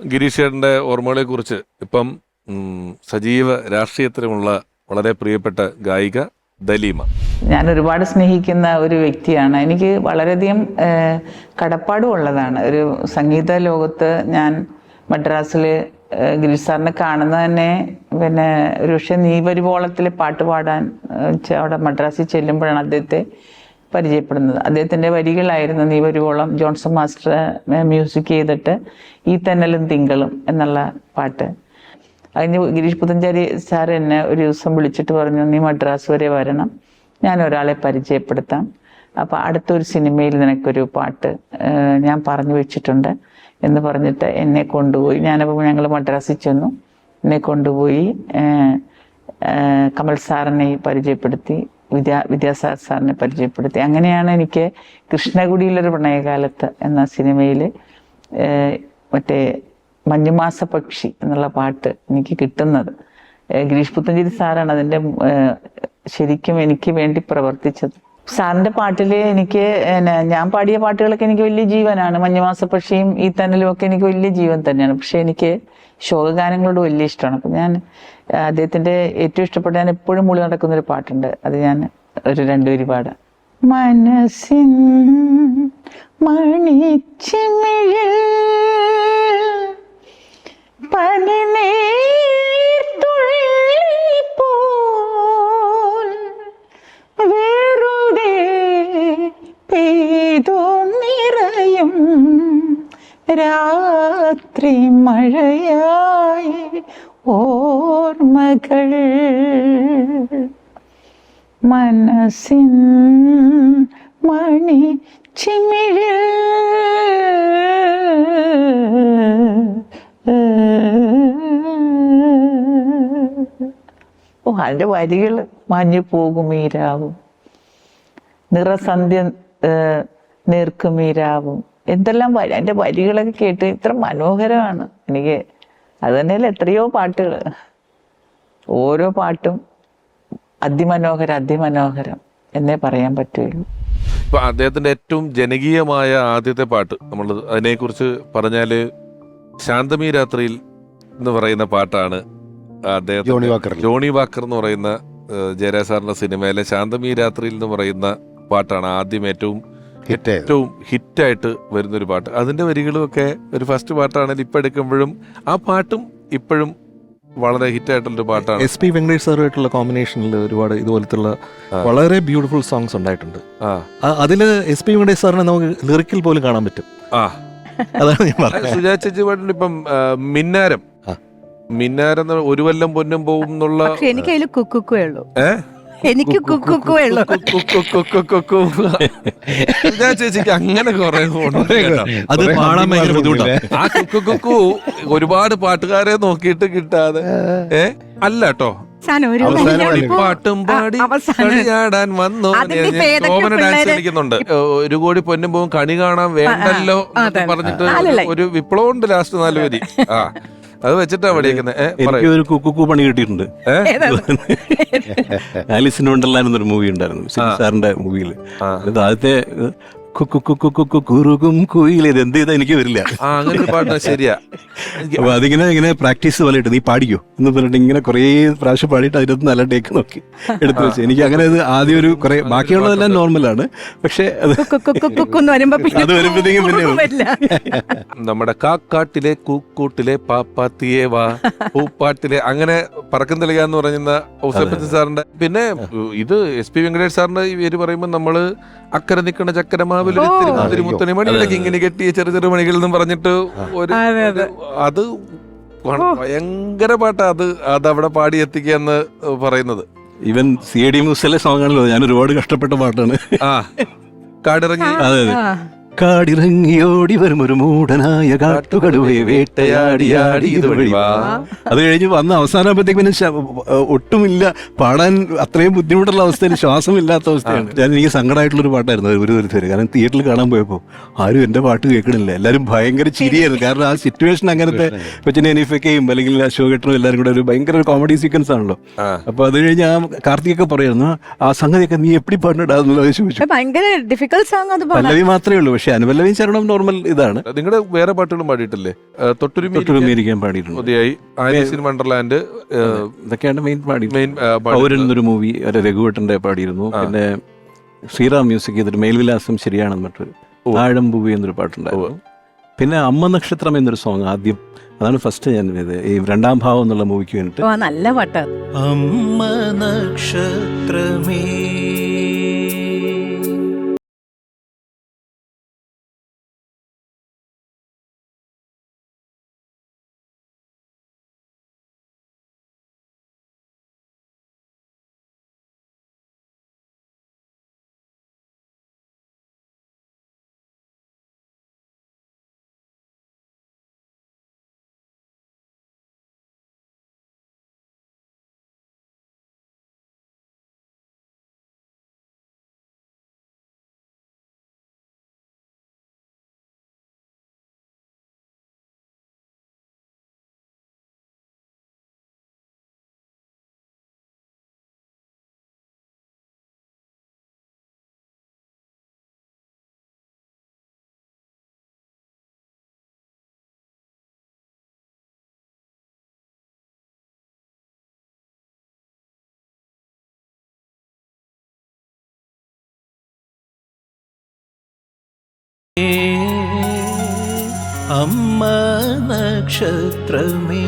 ഗിരീഷേട്ടന്റെ ഓർമ്മകളെക്കുറിച്ച് ഇപ്പം സജീവ രാഷ്ട്രീയത്തിലുമുള്ള വളരെ പ്രിയപ്പെട്ട ഗായിക ദലീമ. ഞാൻ ഒരുപാട് സ്നേഹിക്കുന്ന ഒരു വ്യക്തിയാണ്. എനിക്ക് വളരെയധികം കടപ്പാടും ഉള്ളതാണ്. ഒരു സംഗീത ലോകത്ത് ഞാൻ മദ്രാസിൽ ഗിരീഷ് സാറിനെ കാണുന്നത് തന്നെ പിന്നെ ഒരു പക്ഷേ നീ വരുവോളത്തിൽ പാട്ട് പാടാൻ അവിടെ മദ്രാസിൽ ചെല്ലുമ്പോഴാണ് അദ്ദേഹത്തെ പരിചയപ്പെടുന്നത്. അദ്ദേഹത്തിന്റെ വരികളായിരുന്നു നീ വരുവോളം ജോൺസൺ മാസ്റ്റർ മ്യൂസിക് ചെയ്തിട്ട് ഈ തന്നലും തിങ്കളും എന്നുള്ള പാട്ട്. അതിന് ഗിരീഷ് പുതഞ്ചാരി സാർ എന്നെ ഒരു ദിവസം വിളിച്ചിട്ട് പറഞ്ഞു നീ മദ്രാസ് വരെ വരണം. ഞാൻ ഒരാളെ പരിചയപ്പെടുത്താം. അപ്പോൾ അടുത്തൊരു സിനിമയിൽ നിനക്കൊരു പാട്ട് ഞാൻ പറഞ്ഞു വെച്ചിട്ടുണ്ട് എന്ന് പറഞ്ഞിട്ട് എന്നെ കൊണ്ടുപോയി. ഞാനപ്പോൾ ഞങ്ങൾ മദ്രാസിൽ ചെന്നു. എന്നെ കൊണ്ടുപോയി കമൽ സാറിനെ പരിചയപ്പെടുത്തി. വിദ്യാ വിദ്യാസാഗർ സാറിനെ പരിചയപ്പെടുത്തി. അങ്ങനെയാണ് എനിക്ക് കൃഷ്ണകുടിയിലൊരു പ്രണയകാലത്ത് എന്ന സിനിമയിൽ മറ്റേ മഞ്ഞുമാസ പക്ഷി എന്നുള്ള പാട്ട് എനിക്ക് കിട്ടുന്നത്. ഗിരീഷ് പുത്തഞ്ചേരി സാറാണ് അതിന്റെ ശരിക്കും എനിക്ക് വേണ്ടി പ്രവർത്തിച്ചത്. സാറിന്റെ പാട്ടിൽ എനിക്ക് ഞാൻ പാടിയ പാട്ടുകളൊക്കെ എനിക്ക് വലിയ ജീവനാണ്. മഞ്ഞുമാസ പക്ഷിയും ഈ തന്നലും ഒക്കെ എനിക്ക് വലിയ ജീവൻ തന്നെയാണ്. പക്ഷെ എനിക്ക് ശോകഗാനങ്ങളോട് വലിയ ഇഷ്ടമാണ്. അപ്പം ഞാൻ അദ്ദേഹത്തിന്റെ ഏറ്റവും ഇഷ്ടപ്പെട്ട ഞാൻ എപ്പോഴും മുളി നടക്കുന്ന ഒരു പാട്ടുണ്ട്. അത് ഞാൻ ഒരു രണ്ടുപേര് പാടാം. മനസ്സിൻ മണിച്ചിമിഴിൽ രാത്രി മഴയായി ഓർമ്മകൾ. മനസ്സിൻ മണി ഓ അതിന്റെ വരികൾ മഞ്ഞു പോകും ഈരാവും രാവും. നിറസന്ധ്യ നീർക്കും നേർക്കും ഈ രാവും. എന്തെല്ലാം വരി അതിന്റെ വരികളൊക്കെ കേട്ട് ഇത്ര മനോഹരമാണ്. എനിക്ക് അത് തന്നെയല്ല എത്രയോ പാട്ടുകൾ ഓരോ പാട്ടും അതിമനോഹരം അതിമനോഹരം എന്നേ പറയാൻ പറ്റുള്ളൂ ഇപ്പൊ അദ്ദേഹത്തിന്റെ ഏറ്റവും ജനകീയമായ ആദ്യത്തെ പാട്ട് നമ്മൾ അതിനെക്കുറിച്ച് പറഞ്ഞാൽ ശാന്തമി രാത്രിയിൽ എന്ന് പറയുന്ന പാട്ടാണ് അദ്ദേഹം ജോണി വാക്കർ ജോണി വാക്കർ എന്ന് പറയുന്ന ജയരാജ് സാറിന്റെ സിനിമയിലെ ശാന്തമി രാത്രിയിൽ എന്ന് പറയുന്ന പാട്ടാണ് ആദ്യം ഏറ്റവും ഏറ്റവും ഹിറ്റായിട്ട് വരുന്നൊരു പാട്ട്. അതിന്റെ വരികളും ഒക്കെ ഒരു ഫസ്റ്റ് പാട്ടാണെങ്കിൽ ഇപ്പൊ എടുക്കുമ്പോഴും ആ പാട്ടും ഇപ്പോഴും വളരെ ഹിറ്റായിട്ടുള്ള പാട്ടാണ്. എസ് പി വെങ്കടേഷ് സാറുമായിട്ടുള്ള കോമ്പിനേഷനിൽ ഒരുപാട് ഇതുപോലത്തുള്ള വളരെ ബ്യൂട്ടിഫുൾ സോങ്സ് ഉണ്ടായിട്ടുണ്ട്. അതിൽ എസ് പി വെങ്കടേഷ് സാറിനെ നമുക്ക് ലിറിക്കിൽ പോലും കാണാൻ പറ്റും. ആ. അതാണ് ഞാൻ പറഞ്ഞത്. സുജാ ചേച്ചി പാട്ടിൽ ഇപ്പം മിന്നാരം. മിന്നാരം എന്ന് ഒരു വല്ലം പൊന്നും പോകും എന്നുള്ള എനിക്ക് അതിൽ കുക്കുക്കേ ഉള്ളൂ. ഏ? എനിക്ക് കുക്കുക്കു ഉള്ളൂ. സുജാ ചേച്ചിക്ക് അങ്ങനെ കുറെ അത് പാടാൻ ഭയങ്കര ബുദ്ധിമുട്ടാണ് ആ കുക്കു കുക്കു ഒരുപാട് പാട്ടുകാരെ നോക്കിയിട്ട് കിട്ടാതെ. ഏ? അല്ല കേട്ടോ. അവസാനം ഒരു അവസാനം? പാട്ടും പാടി അവസാനം. കളിയാടാൻ വന്നു അതിന്റെ ഇപ്പൊ ഏതൊക്കെ ഓമന ഡാൻസ് പിള്ളേര് കളിക്കുന്നുണ്ട്. ഒരു കോടി പൊന്നും പോവും കണി കാണാൻ വേണ്ടല്ലോ എന്നൊക്കെ അതെ. പറഞ്ഞിട്ട് അല്ലല്ല. ഒരു വിപ്ലവം ഉണ്ട് ലാസ്റ്റ് നാല് വരി. ആ. അത് വെച്ചിട്ടാ പഠിക്കുന്നത് ഒരു കുക്കുക്കു പണി കിട്ടിയിട്ടുണ്ട്? ആലിസിൻ വണ്ടർലാൻഡ് എന്നൊരു മൂവി ഉണ്ടായിരുന്നു. സാറിന്റെ മൂവിയിൽ ആദ്യത്തെ കുറുകും കുയിൽ. ഇത് എന്ത് ചെയ്താൽ എനിക്ക് വരില്ല. ആ അങ്ങനെ ഒരു പാട്ട് ശരിയാ. അപ്പൊ അതിങ്ങനെ ഇങ്ങനെ പ്രാക്ടീസ് പോലെ ഇട്ട് നീ പാടിക്കോ? എന്ന് പറഞ്ഞിട്ട് ഇങ്ങനെ കുറേ പ്രാവശ്യം പാടിയിട്ട് അതിനകത്ത് നല്ല ടേക്ക് നോക്കി എടുത്തു വെച്ചു. എനിക്ക് അങ്ങനെ അത് ആദ്യം ഒരു കുറെ ബാക്കിയുള്ളതെല്ലാം നോർമലാണ്. പക്ഷെ അത് അത് വരുമ്പോഴത്തേക്കും പിന്നെ നമ്മുടെ കാക്കാട്ടിലെ കൂക്കൂട്ടിലെ പാപ്പാത്തിയെ വാ. പൂപ്പാട്ടിലെ അങ്ങനെ പറക്കം തെളിക എന്ന് പറയുന്ന ഔസേപ്പച്ചൻ സാറിന്റെ പിന്നെ ഇത് എസ് പി വെങ്കടേഷ് സാറിന്റെ ഈ പേര് പറയുമ്പോൾ നമ്മൾ അക്കരെ നിൽക്കുന്ന ചക്കരമാവിൽ തിരുമുത്തണി മണിയിലൊക്കെ ഇങ്ങനെ കെട്ടിയ ചെറു ചെറു മണികൾ എന്നും പറഞ്ഞിട്ട് ഒരു അതെ, ഭയങ്കര പാട്ടാ അത് അത് അവിടെ പാടി എത്തിക്കുക എന്ന് പറയുന്നത്. ഇവൻ സി എ ഡി മ്യൂസിലെ സോങ്ങാണല്ലോ ഞാൻ ഒരുപാട് കഷ്ടപ്പെട്ട പാട്ടാണ്. ആ. കാടിറങ്ങി അതെ അതെ. കാടിറങ്ങിയോടി വരും ഒരു മൂടനായ കാട്ടുകടുവയെ വേട്ടയാടിയാടി ഇതുവഴി വാ. അത് കഴിഞ്ഞ് വന്ന അവസാനമാകുമ്പോഴത്തേക്ക് പിന്നെ ഒട്ടുമില്ല പാടാൻ അത്രയും ബുദ്ധിമുട്ടുള്ള അവസ്ഥയിൽ ശ്വാസമില്ലാത്ത അവസ്ഥയാണ്. ഞാൻ എനിക്ക് സങ്കടമായിട്ടുള്ളൊരു പാട്ടായിരുന്നു ഒരു ഒരു തരും കാരണം തിയേറ്ററിൽ കാണാൻ പോയപ്പോൾ ആരും എന്റെ പാട്ട് കേൾക്കണില്ല. എല്ലാവരും ഭയങ്കര ചിരിയായിരുന്നു. കാരണം ആ സിറ്റുവേഷൻ അങ്ങനത്തെ കൊച്ചിനെ എനിഫക്കയും അല്ലെങ്കിൽ അശോക് ഏട്ടനും എല്ലാവരും കൂടെ ഒരു ഭയങ്കര ഒരു കോമഡി സീക്വൻസ് ആണല്ലോ. അപ്പോൾ അപ്പൊ അത് കഴിഞ്ഞ് ആ കാർത്തികൊക്കെ പറയായിരുന്നു ആ സംഗതിയൊക്കെ നീ എപ്പി പാടുന്നുണ്ടാകുന്നു ചോദിച്ചു. ഭയങ്കര ഡിഫിക്കൽട്ട് സോങ് അത് പാടാൻ. പല്ലവി മാത്രമേ ഉള്ളൂ പക്ഷെ പക്ഷെ അനുപല്ലവിയും ചരണം നോർമൽ ഇതാണ്. നിങ്ങളുടെ വേറെ പാട്ടുകളും പാടിയിട്ടില്ലേ? ഏഹ്, തൊട്ടുരുമി തൊട്ടുമേരിക്കാൻ പാടിയിട്ടുണ്ട്. മതിയായി. ആലീസ് ഇൻ വണ്ടർലാൻഡ് ഏഹ്, ഇതൊക്കെയാണ് മെയിൻ പാടി മെയിൻ പൗരൻ മൂവി ഒരു രഘുവട്ടന്റെ പാടിയിരുന്നു. പിന്നെ ശ്രീറാം മ്യൂസിക് ചെയ്തിട്ട് മേൽവിലാസം ശരിയാണെന്ന് മറ്റൊരു ആഴംപൂവി എന്നൊരു പാട്ടുണ്ടായിരുന്നു. പിന്നെ അമ്മ നക്ഷത്രം എന്നൊരു സോങ് ആദ്യം. അതാണ് ഫസ്റ്റ് ഞാൻ ഈ രണ്ടാം ഭാവം എന്നുള്ള മൂവിക്ക് വേണ്ടിട്ട് ഓ നല്ല പാട്ട്. അമ്മ നക്ഷത്രമേ. അമ്മ നക്ഷത്രമേ.